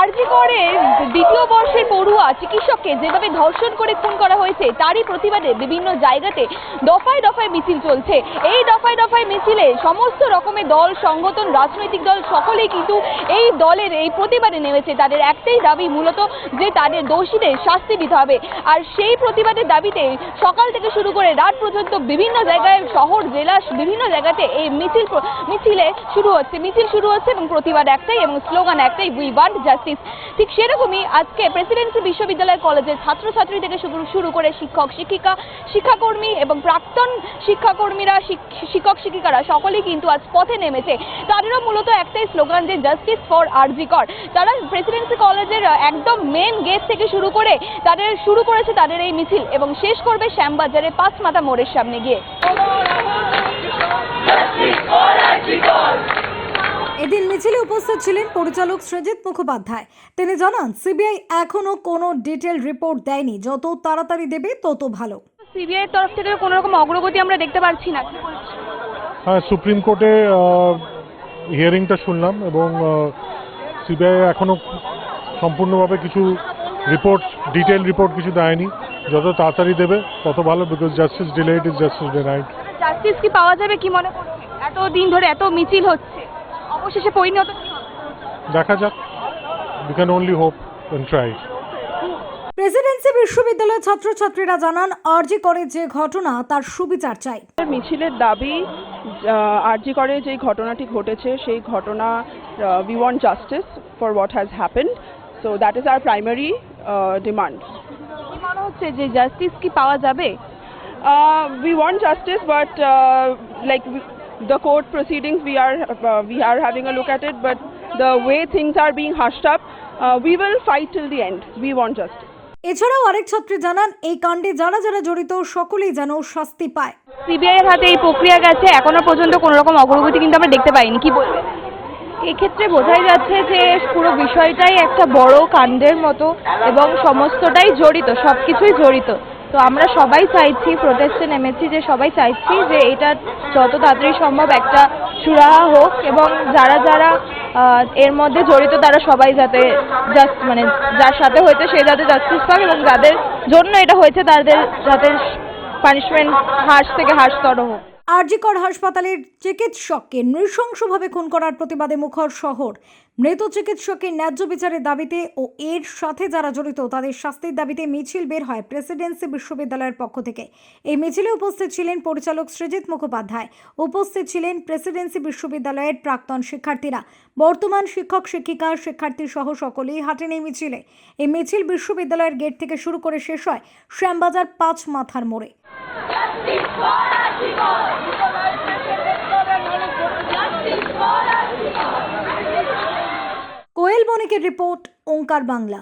আরজি করে দ্বিতীয় বর্ষের পড়ুয়া চিকিৎসককে যেভাবে ধর্ষণ করে খুন করা হয়েছে, তারই প্রতিবাদে বিভিন্ন জায়গাতে দফায় দফায় মিছিল চলছে। এই দফায় দফায় মিছিলে সমস্ত রকমের দল, সংগঠন, রাজনৈতিক দল সকলেই কিন্তু এই দলের এই প্রতিবাদে নেমেছে। তাদের একটাই দাবি মূলত যে তাদের দোষীদের শাস্তি দিতে হবে। আর সেই প্রতিবাদের দাবিতে সকাল থেকে শুরু করে রাত পর্যন্ত বিভিন্ন জায়গায়, শহর, জেলা, বিভিন্ন জায়গাতে এই মিছিল, মিছিলে শুরু হচ্ছে। মিছিল শুরু হচ্ছে এবং প্রতিবাদ একটাই এবং স্লোগান একটাই উই ওয়ান্ট জাস্টিস ঠিক সেরকমই আজকে প্রেসিডেন্সি বিশ্ববিদ্যালয় কলেজের ছাত্রছাত্রী থেকে শুরু করে শিক্ষক, শিক্ষিকা, শিক্ষাকর্মী এবং প্রাক্তন শিক্ষাকর্মীরা, শিক- শিক্ষক, শিক্ষিকারা সকলেই কিন্তু আজ পথে নেমেছে। তাদেরও মূলত একটাই স্লোগান যে জাস্টিস ফর আরজি কর তারা প্রেসিডেন্সি কলেজের একদম মেন গেট থেকে শুরু করে তাদের, শুরু করেছে তাদের এই মিছিল এবং শেষ করবে শ্যামবাজারের পাঁচ মাথা মোড়ের সামনে গিয়ে। এদিন মিছিলে উপস্থিত ছিলেন পরিচালক সৃজিত মুখোপাধ্যায়। তিনি জানান সিবিআই এখনও কোনো ডিটেল রিপোর্ট দেয়নি। যত তাড়াতাড়ি দেবে তত ভালো। সিবিআই তরফ থেকে কোনো রকম অগ্রগতি আমরা দেখতে পাচ্ছি না। হ্যাঁ সুপ্রিম কোর্টে হিয়ারিংটা শুনলাম এবং সিবিআই এখনও সম্পূর্ণভাবে কিছু রিপোর্ট ডিটেল রিপোর্ট কিছু দেয়নি। যত তাড়াতাড়ি দেবে তত ভালো because justice delayed is justice denied justice কি পাওয়া যাবে কি মনে করছেন? এত দিন ধরে এত মিছিল হচ্ছে। অবশেষে পরিণত দেখা যাক। We can only hope and try Presidency বিশ্ববিদ্যালয়ের ছাত্রছাত্রীরা জানান আরজি করে যে ঘটনা তার সুবিচার চাই। মিছিলের দাবি আরজি করে যে ঘটনাটি ঘটেছে সেই ঘটনা we want justice for what has happened so that is our primary demand কি মনে হচ্ছে যে জাস্টিস কি পাওয়া যাবে? We want justice but uh, like we- the court proceedings we are uh, we are having a look at it but the way things are being hushed up uh, we will fight till the end. We want justice. এছাড়াও আরেক ছাত্রী জানান এই কাণ্ডে যারা যারা জড়িত সকলেই যেন শাস্তি পায়। সিবিআই এর হাতে এই প্রক্রিয়া গেছে এখনও পর্যন্ত কোনো রকম অগ্রগতি কিন্তু আমরা দেখতে পাইনি। কি বলবেন? এক্ষেত্রে বোঝাই যাচ্ছে যে পুরো বিষয়টাই একটা বড় কাণ্ডের মতো এবং সমস্তটাই জড়িত সব কিছুই জড়িত। তো আমরা সবাই চাইছি প্রোটেস্টে নেমেছি যে সবাই চাইছি যে এটা যত তাড়াতাড়ি সম্ভব একটা সুরাহা হোক এবং যারা যারা এর মধ্যে জড়িত তারা সবাই যাতে জাস্ট মানে যার সাথে হয়েছে সে যাতে জাস্টিস পাক এবং যাদের জন্য এটা হয়েছে তাদের যাতে পানিশমেন্ট হাস থেকে হার্সতর হোক। আরজিকর হাসপাতালের চিকিৎসককে নৃশংসভাবে খুন করার প্রতিবাদে মুখর শহর। মৃত চিকিৎসকের ন্যায্য বিচারের দাবিতে ও এর সাথে যারা জড়িত, তাদের শাস্তির দাবিতে মিছিল বের হয় প্রেসিডেন্সি বিশ্ববিদ্যালয়ের পক্ষ থেকে। এই মিছিলে উপস্থিত ছিলেন পরিচালক সৃজিত মুখোপাধ্যায়। উপস্থিত ছিলেন প্রেসিডেন্সি বিশ্ববিদ্যালয়ের প্রাক্তন শিক্ষার্থীরা। বর্তমান শিক্ষক, শিক্ষিকা, শিক্ষার্থী সহ সকলেই হাঁটেন এই মিছিলে। এই মিছিল বিশ্ববিদ্যালয়ের গেট থেকে শুরু করে শেষ হয় শ্যামবাজার পাঁচ মাথার মোড়ে। কোয়েল বণিকের রিপোর্ট ওঙ্কার বাংলা।